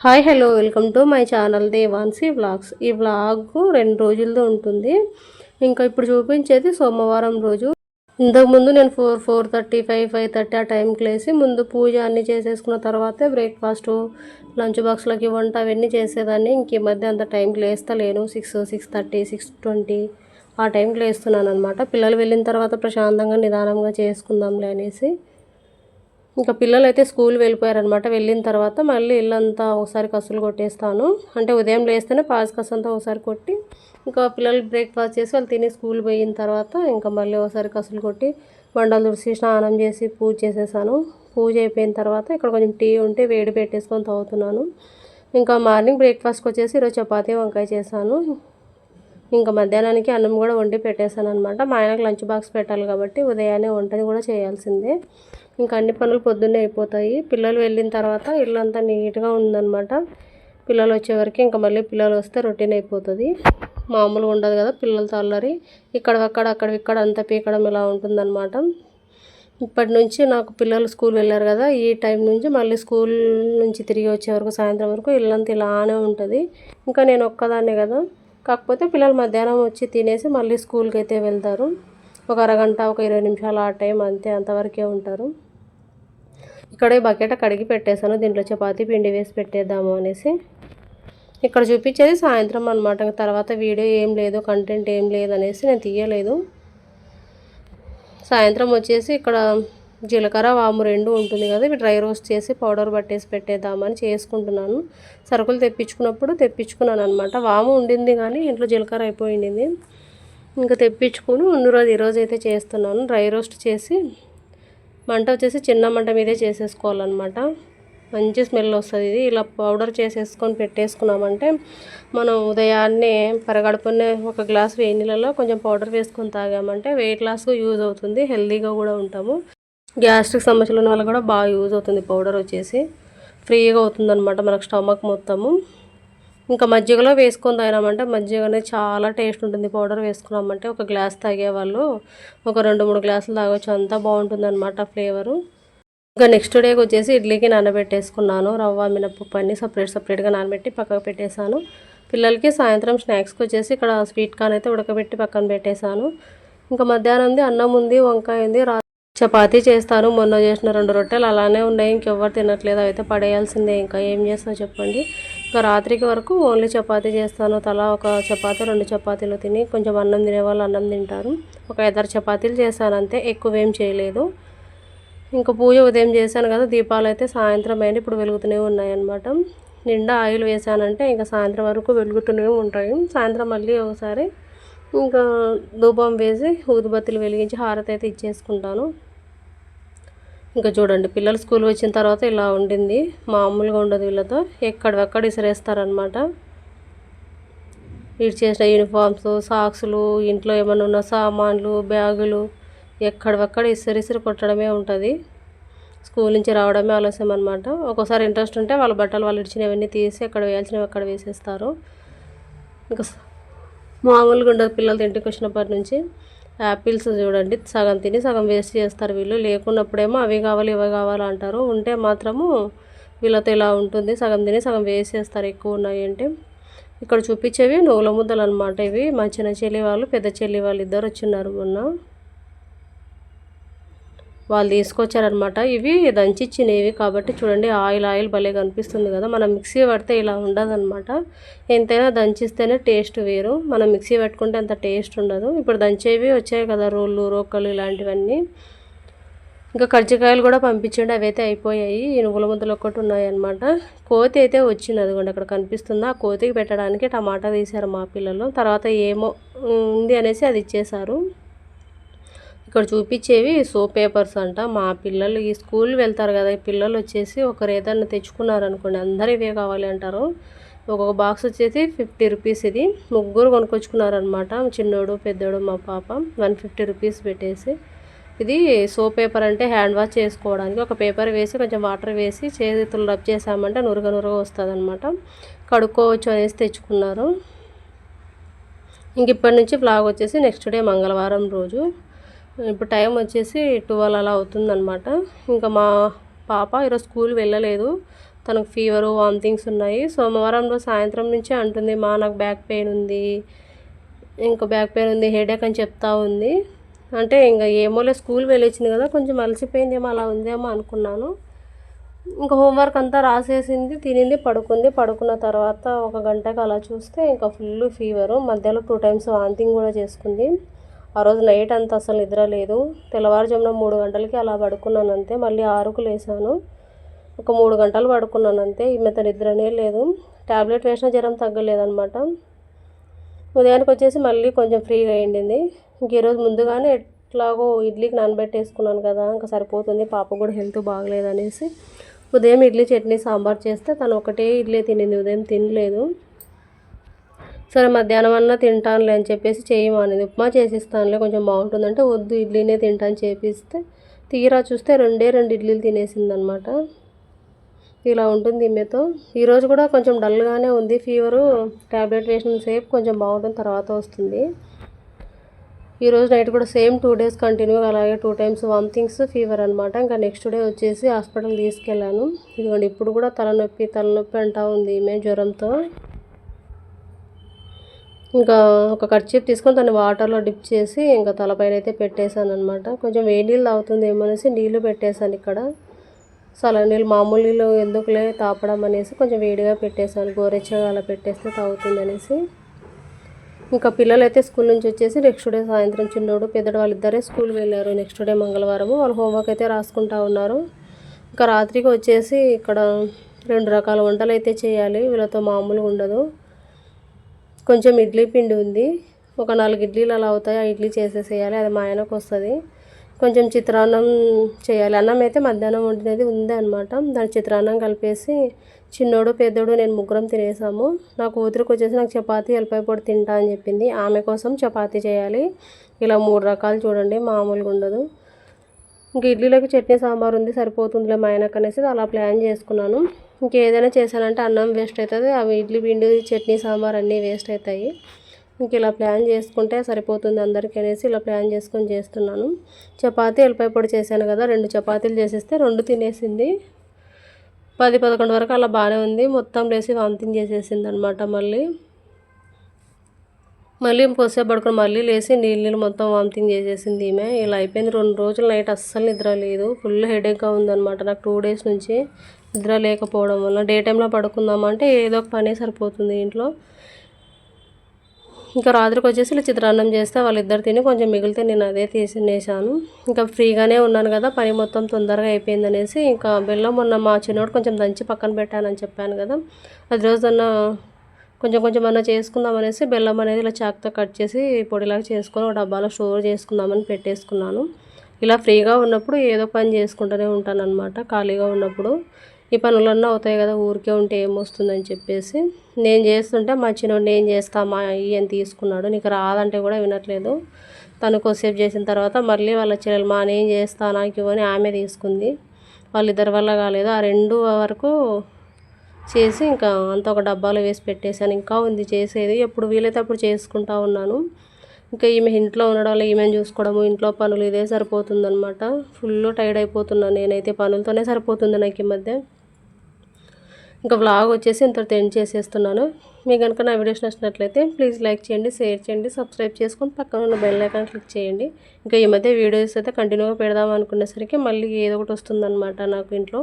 Hi hello welcome to my channel Devansi vlogs. ఈ vlog రెండు రోజులతో ఉంటుంది. ఇంకా ఇప్పుడు చూపించేది సోమవారం రోజు. ఇంతకుముందు నేను four four thirty five five thirty ఆ టైంకి లేసి ముందు పూజ అన్నీ చేసేసుకున్న తర్వాతే బ్రేక్ఫాస్ట్ లంచ్ బాక్స్లకి వంట అవన్నీ చేసేదాన్ని. ఇంక ఈ మధ్య అంత టైంకి లేస్తా లేను six six thirty six twenty ఆ టైంకి లేస్తున్నాను అనమాట పిల్లలు వెళ్ళిన తర్వాత ప్రశాంతంగా నిదానంగా చేసుకుందాంలే అనేసి. ఇంకా పిల్లలు అయితే స్కూల్ వెళ్ళిపోయారనమాట వెళ్ళిన తర్వాత మళ్ళీ ఇల్లంతా ఒకసారి కసులు కొట్టేస్తాను. అంటే ఉదయం లేస్తేనే పాస్ కసు అంతా ఒకసారి కొట్టి ఇంకా పిల్లలు బ్రేక్ఫాస్ట్ చేసి వాళ్ళు తిని స్కూల్ పోయిన తర్వాత ఇంకా మళ్ళీ ఒకసారి కసులు కొట్టి వంటలు తుడిసి స్నానం చేసి పూజ చేసేసాను. పూజ అయిపోయిన తర్వాత ఇక్కడ కొంచెం టీ ఉంటే వేడి పెట్టేసుకొని తాగుతున్నాను. ఇంకా మార్నింగ్ బ్రేక్ఫాస్ట్కి వచ్చేసి ఈరోజు చపాతీ వంకాయ చేశాను. ఇంకా మధ్యాహ్నానికి అన్నం కూడా వండి పెట్టేశాను అనమాట మా ఆయనకు లంచ్ బాక్స్ పెట్టాలి కాబట్టి ఉదయాన్నే వంటని కూడా చేయాల్సిందే. ఇంకా అన్ని పనులు పొద్దున్నే అయిపోతాయి. పిల్లలు వెళ్ళిన తర్వాత ఇల్లు అంతా నీట్గా ఉందన్నమాట. పిల్లలు వచ్చేవరకు ఇంకా మళ్ళీ పిల్లలు వస్తే రొటీన్ అయిపోతుంది. మామూలుగా ఉండదు కదా పిల్లలతో అల్లరి. ఇక్కడ అక్కడ అక్కడ ఇక్కడ అంతా పీకడం ఇలా ఉంటుందన్నమాట. ఇప్పటి నుంచి నాకు పిల్లలు స్కూల్ వెళ్ళారు కదా ఈ టైం నుంచి మళ్ళీ స్కూల్ నుంచి తిరిగి వచ్చే వరకు సాయంత్రం వరకు ఇల్లంతా ఇలానే ఉంటుంది. ఇంకా నేను ఒక్కదాన్నే కదా. కాకపోతే పిల్లలు మధ్యాహ్నం వచ్చి తినేసి మళ్ళీ స్కూల్కి అయితే వెళ్తారు. ఒక అరగంట ఒక ఇరవై నిమిషాలు ఆ టైం అంతే అంతవరకే ఉంటారు. ఇక్కడ ఈ బకెట్ కడిగి పెట్టేశాను. దీంట్లో చపాతీ పిండి వేసి పెట్టేద్దాము అనేసి. ఇక్కడ చూపించేది సాయంత్రం అనమాట తర్వాత వీడియో ఏం లేదు కంటెంట్ ఏం లేదు అనేసి నేను తీయలేదు. సాయంత్రం వచ్చేసి ఇక్కడ జీలకర్ర వాము రెండు ఉంటుంది కదా ఇవి డ్రై రోస్ట్ చేసి పౌడర్ పట్టేసి పెట్టేద్దామని చేసుకుంటున్నాను. సరుకులు తెప్పించుకున్నప్పుడు తెప్పించుకున్నాను అనమాట వాము ఉండింది కానీ ఇంట్లో జీలకర్ర అయిపోయింది. ఇంకా తెప్పించుకుని ముందు రోజు ఈరోజు అయితే చేస్తున్నాను. డ్రై రోస్ట్ చేసి మంట వచ్చేసి చిన్న మంట మీదే చేసేసుకోవాలన్నమాట. మంచి స్మెల్ వస్తుంది ఇది. ఇలా పౌడర్ చేసేసుకొని పెట్టేసుకున్నామంటే మనం ఉదయాన్నే పరగడుపునే ఒక గ్లాస్ వేడి నీళ్ళలో కొంచెం పౌడర్ వేసుకొని తాగామంటే వెయిట్ లాస్ యూజ్ అవుతుంది. హెల్తీగా కూడా ఉంటాము. గ్యాస్ట్రిక్ సమస్యలు ఉన్న వాళ్ళకి కూడా బాగా యూజ్ అవుతుంది పౌడర్ వచ్చేసి. ఫ్రీగా అవుతుంది అనమాట మనకు స్టమక్ మొత్తము. ఇంకా మజ్జిగలో వేసుకొని తాగినామంటే మజ్జిగ అనేది చాలా టేస్ట్ ఉంటుంది. పౌడర్ వేసుకున్నామంటే ఒక గ్లాస్ తాగేవాళ్ళు ఒక రెండు మూడు గ్లాసులు తాగొచ్చు. అంతా బాగుంటుంది అనమాట ఫ్లేవరు. ఇంకా నెక్స్ట్ డేకి వచ్చేసి ఇడ్లీకి నానబెట్టేసుకున్నాను. రవ్వ మినపప్పు అన్ని సపరేట్ సపరేట్గా నానబెట్టి పక్కకు పెట్టేశాను. పిల్లలకి సాయంత్రం స్నాక్స్కి వచ్చేసి ఇక్కడ స్వీట్ కార్న్ అయితే ఉడకబెట్టి పక్కన పెట్టేశాను. ఇంకా మధ్యాహ్నంది అన్నం ఉంది వంకాయ ఉంది రా చపాతీ చేస్తాను మొన్న చేసిన రెండు రొట్టెలు అలానే ఉన్నాయి ఇంకెవ్వరు తినట్లేదు అయితే పడేయాల్సిందే ఇంకా ఏం చేస్తావు చెప్పండి. ఇంకా రాత్రికి వరకు ఓన్లీ చపాతీ చేస్తాను తలా ఒక చపాతీ రెండు చపాతీలు తిని కొంచెం అన్నం తినేవాళ్ళు అన్నం తింటారు. ఒక ఇద్దరు చపాతీలు చేశాను అంతే ఎక్కువ ఏం చేయలేదు. ఇంకా పూజ ఉదయం చేశాను కదా దీపాలు అయితే సాయంత్రం అయినా ఇప్పుడు వెలుగుతూనే ఉన్నాయన్నమాట. నిండా ఆయిల్ వేసానంటే ఇంకా సాయంత్రం వరకు వెలుగుతూనే ఉంటాయి. సాయంత్రం మళ్ళీ ఒకసారి ఇంకా ధూపం వేసి ఊదుబత్తులు వెలిగించి హారతి అయితే ఇచ్చేసుకుంటాను. ఇంకా చూడండి పిల్లలు స్కూల్ వచ్చిన తర్వాత ఇలా ఉండింది. మామూలుగా ఉండదు వీళ్ళతో. ఎక్కడెక్కడ ఇసిరేస్తారనమాట ఇటు చేసిన యూనిఫామ్స్ సాక్స్లు ఇంట్లో ఏమైనా ఉన్న సామాన్లు బ్యాగులు ఎక్కడెక్కడ ఇసిరిసిరి కొట్టడమే ఉంటుంది. స్కూల్ నుంచి రావడమే ఆలస్యం అనమాట ఒక్కోసారి ఇంట్రెస్ట్ ఉంటే వాళ్ళ బట్టలు వాళ్ళు ఇచ్చినవన్నీ తీసి అక్కడ వేయాల్సినవి అక్కడ వేసేస్తారు. ఇంకా మామూలుగా ఉండదు పిల్లలు ఇంటికి వచ్చినప్పటి నుంచి. యాపిల్స్ చూడండి. సగం తిని సగం వేస్ట్ చేస్తారు వీళ్ళు. లేకున్నప్పుడేమో అవి కావాలి ఇవి కావాలి అంటారు. ఉంటే మాత్రము వీళ్ళతో ఇలా ఉంటుంది. సగం తిని సగం వేస్ట్ చేస్తారు. ఎక్కువ ఉన్నాయి అంటే. ఇక్కడ చూపించేవి నువ్వుల ముద్దలు అనమాట ఇవి. మా చిన్న చెల్లి వాళ్ళు పెద్ద చెల్లి వాళ్ళు ఇద్దరు వచ్చిన్నారు మొన్న. వాళ్ళు తీసుకొచ్చారనమాట ఇవి దంచిచ్చినవి కాబట్టి చూడండి ఆయిల్ ఆయిల్ భలే కనిపిస్తుంది కదా. మనం మిక్సీ పడితే ఇలా ఉండదనమాట ఎంతైనా దంచిస్తేనే టేస్ట్ వేరు. మనం మిక్సీ పెట్టుకుంటే అంత టేస్ట్ ఉండదు. ఇప్పుడు దంచేవి వచ్చాయి కదా రోళ్ళు రోకలు ఇలాంటివన్నీ. ఇంకా కజ్జికాయలు కూడా పంపించండి అవి అయితే అయిపోయాయి నువ్వుల ముద్దలు ఒక్కటి ఉన్నాయన్నమాట. కోతి అయితే వచ్చింది అదిగోండి అక్కడ కనిపిస్తుంది. ఆ కోతికి పెట్టడానికి టమాటా తీశారు మా పిల్లలు. తర్వాత ఏమో ఉంది అనేసి అది ఇచ్చేశారు. ఇక్కడ చూపించేవి సోప్ పేపర్స్ అంట. మా పిల్లలు ఈ స్కూల్ వెళ్తారు కదా ఈ పిల్లలు వచ్చేసి ఒకరు ఏదన్నా తెచ్చుకున్నారనుకోండి అందరూ ఇవే కావాలి అంటారు. ఒక్కొక్క బాక్స్ వచ్చేసి ఫిఫ్టీ రూపీస్ ఇది. ముగ్గురు కొనుక్కొచ్చుకున్నారనమాట. చిన్నోడు పెద్దోడు మా పాప. వన్ ఫిఫ్టీ రూపీస్ పెట్టేసి. ఇది సోప్ పేపర్ అంటే హ్యాండ్ వాష్ చేసుకోవడానికి. ఒక పేపర్ వేసి కొంచెం వాటర్ వేసి చేతులు రబ్ చేసామంటే నురగ నురగ వస్తుంది అనమాట కడుక్కోవచ్చు అనేసి తెచ్చుకున్నారు. ఇంక ఇప్పటి నుంచి ఫ్లాగ్ వచ్చేసి నెక్స్ట్ డే మంగళవారం రోజు. ఇప్పుడు టైం వచ్చేసి ట్వెల్వ్ అలా అవుతుందనమాట ఇంకా మా పాప ఈరోజు స్కూల్ వెళ్ళలేదు. తనకు ఫీవరు వామిటింగ్స్ ఉన్నాయి. సోమవారంలో సాయంత్రం నుంచే అంటుంది మా నాకు బ్యాక్ పెయిన్ ఉంది. ఇంకా బ్యాక్ పెయిన్ ఉంది హెడేక్ అని చెప్తా ఉంది. అంటే ఇంకా ఏమోలే స్కూల్ వెళ్ళొచ్చింది కదా కొంచెం అలసిపోయిందేమో అలా ఉందేమో అనుకున్నాను. ఇంకా హోంవర్క్ అంతా రాసేసింది తినింది పడుకుంది. పడుకున్న తర్వాత ఒక గంటకు అలా చూస్తే ఇంకా ఫుల్ ఫీవరు మధ్యలో టూ టైమ్స్ వాంతింగ్ కూడా చేసుకుంది. ఆ రోజు నైట్ అంతా అసలు నిద్ర లేదు. తెల్లవారుజామున మూడు గంటలకి అలా పడుకున్నాను అంతే మళ్ళీ ఆరుకు లేసాను ఒక మూడు గంటలు పడుకున్నాను అంతే ఈమెతో నిద్రనే లేదు. ట్యాబ్లెట్ వేసిన జ్వరం తగ్గలేదనమాట ఉదయానికి వచ్చేసి మళ్ళీ కొంచెం ఫ్రీగా అయ్యింది ఇంక ఈరోజు ముందుగానే ఎట్లాగో ఇడ్లీకి నానబెట్టేసుకున్నాను కదా ఇంకా సరిపోతుంది పాప కూడా హెల్త్ బాగలేదనేసి. ఉదయం ఇడ్లీ చట్నీ సాంబార్ చేస్తే తను ఒకటే ఇడ్లీ తినింది ఉదయం తినలేదు. సరే మధ్యాహ్నం అన్నా తింటానులే అని చెప్పేసి చేయమనేది ఉప్మా చేసిస్తానులే కొంచెం బాగుంటుందంటే వద్దు ఇడ్లీనే తింటాను చేపిస్తే తీరా చూస్తే రెండే రెండు ఇడ్లీలు తినేసిందనమాట. ఇలా ఉంటుంది ఈమెతో. ఈరోజు కూడా కొంచెం డల్గానే ఉంది ఫీవరు ట్యాబ్లెట్ వేసిన సేపు కొంచెం బాగుంటుంది తర్వాత వస్తుంది. ఈరోజు నైట్ కూడా సేమ్ టూ డేస్ కంటిన్యూగా అలాగే టూ టైమ్స్ వామిటింగ్స్ ఫీవర్ అనమాట. ఇంకా నెక్స్ట్ డే వచ్చేసి హాస్పిటల్ తీసుకెళ్ళాను. ఇదిగోండి ఇప్పుడు కూడా తలనొప్పి తలనొప్పి అంటా ఉంది ఈమె జ్వరంతో. ఇంకా ఒక కర్చీప్ తీసుకొని దాన్ని వాటర్లో డిప్ చేసి ఇంకా తలపైన అయితే పెట్టేశాను అనమాట కొంచెం వేడి నీళ్ళు తాగుతుంది ఏమనేసి నీళ్ళు పెట్టేశాను ఇక్కడ. సల నీళ్ళు మామూలు నీళ్ళు ఎందుకులే తాపడం అనేసి కొంచెం వేడిగా పెట్టేశాను. గోరెచ్చగా అలా పెట్టేస్తే తాగుతుంది అనేసి. ఇంకా పిల్లలు అయితే స్కూల్ నుంచి వచ్చేసి నెక్స్ట్ డే సాయంత్రం చిన్నోడు పెద్దడు వాళ్ళిద్దరే స్కూల్ వెళ్ళారు. నెక్స్ట్ డే మంగళవారం వాళ్ళు హోంవర్క్ అయితే రాసుకుంటా ఉన్నారు. ఇంకా రాత్రికి వచ్చేసి ఇక్కడ రెండు రకాల వంటలు అయితే చేయాలి. వీళ్ళతో మామూలుగా ఉండదు. కొంచెం ఇడ్లీ పిండి ఉంది. ఒక నాలుగు ఇడ్లీలు అలా అవుతాయి. ఆ ఇడ్లీ చేసేసేయాలి. అది మా ఆయనకు వస్తుంది. కొంచెం చిత్రాన్నం చేయాలి. అన్నం అయితే మధ్యాహ్నం వండినది ఉంది అనమాట దాని చిత్రాన్నం కలిపేసి చిన్నోడు పెద్దోడు నేను ముగ్గురం తినేసాము. నా కూతురికి వచ్చేసి నాకు చపాతీ ఎల్లిపాయ పొడి తింటా అని చెప్పింది. ఆమె కోసం చపాతీ చేయాలి. ఇలా మూడు రకాలు చూడండి. మామూలుగా ఉండదు. ఇంక ఇడ్లీలోకి చట్నీ సాంబార్ ఉంది. సరిపోతుందిలే మా ఆయనకు అనేసి అలా ప్లాన్ చేసుకున్నాను. ఇంకేదైనా చేశానంటే అన్నం వేస్ట్ అవుతుంది. అవి ఇడ్లీ పిండి చట్నీ సాంబార్ అన్నీ వేస్ట్ అవుతాయి. ఇంక ఇలా ప్లాన్ చేసుకుంటే సరిపోతుంది అందరికీ అనేసి ఇలా ప్లాన్ చేసుకొని చేస్తున్నాను. చపాతీ ఎల్లిపాయ పొడి చేశాను కదా రెండు చపాతీలు చేసేస్తే రెండు తినేసింది. పది పదకొండు వరకు అలా బాగానే ఉంది. మొత్తం లేసి వామితింగ్ చేసేసింది అనమాట మళ్ళీ. మళ్ళీ కొద్దిసేపు పడుకుని మళ్ళీ లేచి నీళ్ళు నీళ్ళు మొత్తం వామితింగ్ చేసేసింది ఈమె. ఇలా అయిపోయింది. రెండు రోజులు నైట్ అస్సలు నిద్ర లేదు. ఫుల్ హెడేక్గా ఉందన్నమాట నాకు టూ డేస్ నుంచి నిద్ర లేకపోవడం వల్ల డే టైంలో పడుకుందామంటే ఏదో ఒక పనే సరిపోతుంది ఇంట్లో. ఇంకా రాత్రికి వచ్చేసి ఇలా చిత్రాన్నం చేస్తే వాళ్ళిద్దరు తిని కొంచెం మిగిలితే నేను అదే తీసినేసాను ఇంకా ఫ్రీగానే ఉన్నాను కదా పని మొత్తం తొందరగా అయిపోయిందనేసి ఇంకా బెల్లం మొన్న మా చిన్నోడు కొంచెం దంచి పక్కన పెట్టానని చెప్పాను కదా. అది రోజున కొంచెం కొంచెం అన్న చేసుకుందాం అనేసి బెల్లం అనేది ఇలా చాక్తో కట్ చేసి పొడిలాగా చేసుకొని ఒక డబ్బాలో స్టోర్ చేసుకుందామని పెట్టేసుకున్నాను. ఇలా ఫ్రీగా ఉన్నప్పుడు ఏదో పని చేసుకుంటూనే ఉంటాను అనమాట ఖాళీగా ఉన్నప్పుడు. ఈ పనులన్నీ అవుతాయి కదా ఊరికే ఉంటే ఏమొస్తుందని చెప్పేసి. నేను చేస్తుంటే మా చిన్నోడు నేను చేస్తా మా తీసుకున్నాడు నీకు రాదంటే కూడా వినట్లేదు. తను కొద్దిసేపు చేసిన తర్వాత మళ్ళీ వాళ్ళ చెల్లెలు మా నేను చేస్తా నాకు ఇవ్వని ఆమె తీసుకుంది. వాళ్ళిద్దరి వల్ల కాలేదు. ఆ రెండు వరకు చేసి ఇంకా అంత ఒక డబ్బాలో వేసి పెట్టేశాను. ఇంకా ఉంది చేసేది. ఎప్పుడు వీలైతే అప్పుడు చేసుకుంటా ఉన్నాను. ఇంకా ఈమె ఇంట్లో ఉండడం వల్ల ఈమెను చూసుకోవడము ఇంట్లో పనులు ఇదే సరిపోతుందనమాట ఫుల్ టైర్డ్ అయిపోతున్నాను నేనైతే. పనులతోనే సరిపోతుంది నాకు ఈ మధ్య. ఇంకా వ్లాగ్ వచ్చేసి ఇంతటితో ఎండ్ చేసేస్తున్నాను. మీకు కనుక నా వీడియోస్ నచ్చినట్లయితే ప్లీజ్ లైక్ చేయండి షేర్ చేయండి సబ్స్క్రైబ్ చేసుకొని పక్కన ఉన్న బెల్ ఐకాన్ క్లిక్ చేయండి. ఇంకా ఈ మధ్య వీడియోస్ అయితే కంటిన్యూగా పెడదాం అనుకునేసరికి మళ్ళీ ఏదో ఒకటి వస్తుందన్నమాట నాకు ఇంట్లో.